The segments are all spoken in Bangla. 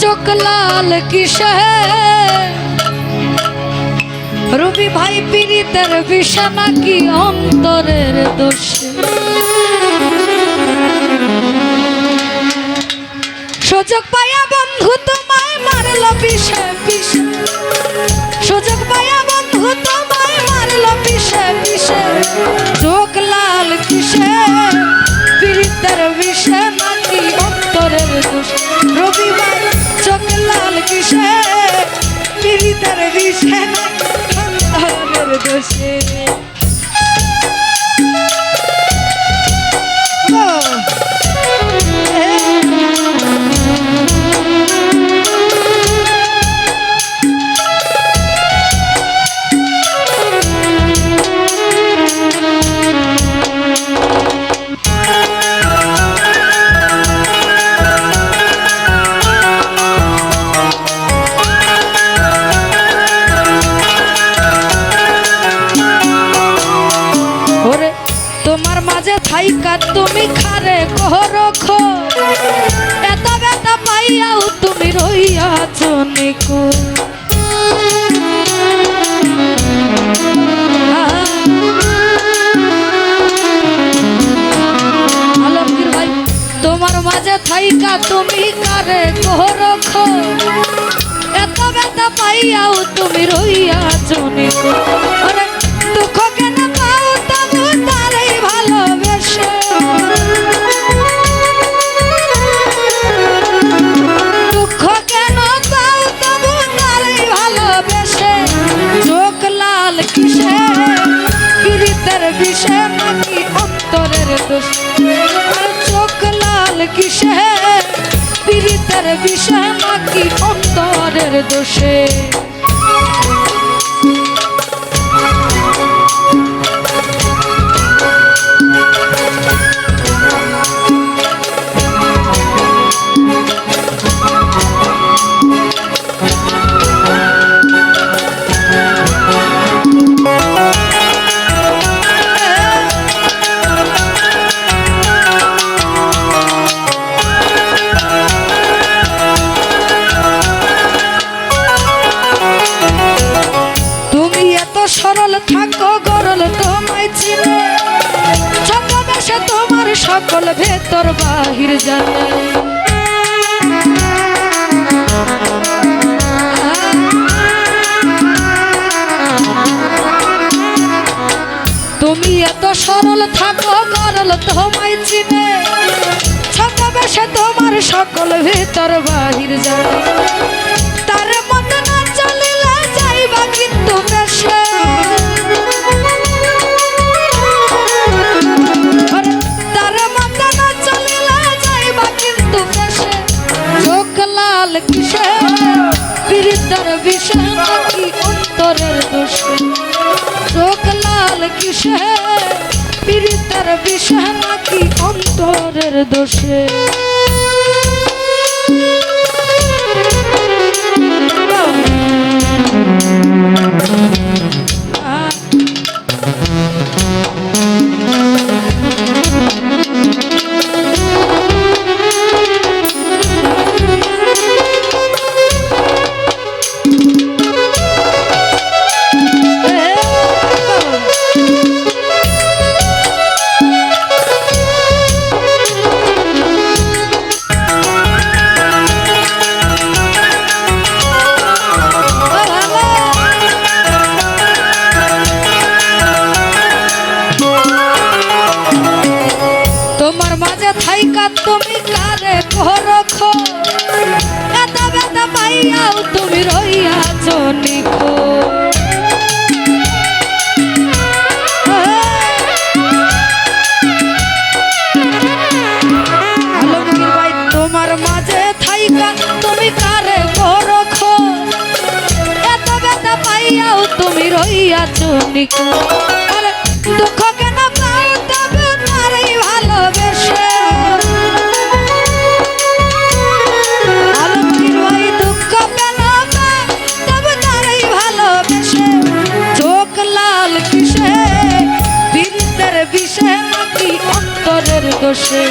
চোখ লাল কিসে? রবি ভাই পীড়িতের বিষা কি অন্তরের দোষে? সুযোগ পাইয়া বন্ধু তোমায় মারল বিষে বিষে। পীড়িতের বিষে তোমার মাঝে থাইকা তুমি খারে কহরখো এত ব্যথা পাইয়াও তুমি রইয়াছ নিকো তোমার মাঝে থাইকা তুমি কারে কহরখো এত ব্যথা পাইয়াও তুমি রইয়াছ নিকো দুঃখ দোষে থাকো, গরল তোমায় চিনে। ছদ্মবেশে তোমার সকল ভেতর বাহির জানে। তুমি এত সরল থাকো, গরল তোমায় চিনে। ছদ্মবেশে তোমার সকল ভেতর বাহির জানে। লাল পীড়িতার বিষে নাকি অন্তরের দোষে? তোমার আলমগীর ভাই, তোমার মাঝে থাইকা তুমি কারে রখো এত ব্যথা পাইয়াও তুমি রইয়াছ নিখো দুঃখ বসে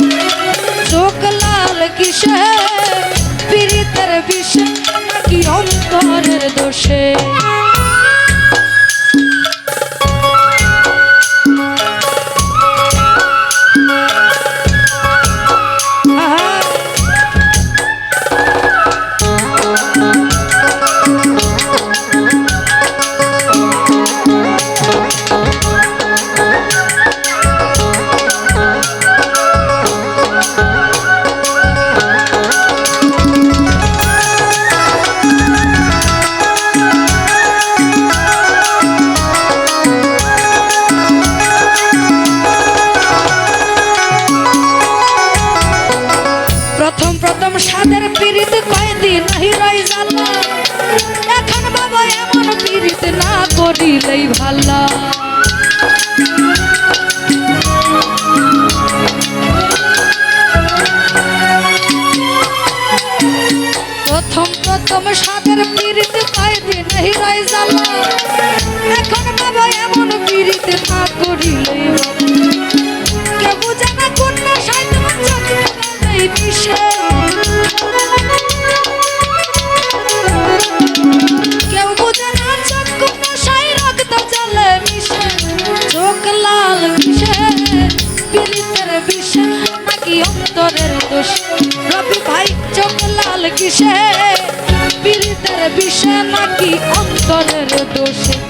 চোখ লাল কিসে পীড়িতের বিষে কি অন্তরের দোষে? সাদের পীড়িত কয়দিন এখন বাবা এমন পীড়িত না করিলেই প্রথম প্রথম সাদের পীড়িত কয়দিন এখন বাবা এমন পীড়িত না করিলেই জানা কোন দোষ রবি ভাই চোখ লাল কিসে? পীড়িতের বিষে নাকি অন্তরের দোষে?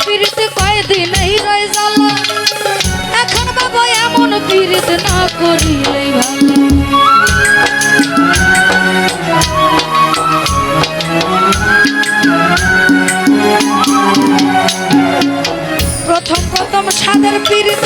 পিরিত কয়দিন এই রয়ে জ্বালা এখন বাবা এমন পিরিত না করিলেই প্রথম প্রথম সাদের পিরিত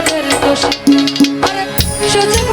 জীবনের দোষী আরে সজীব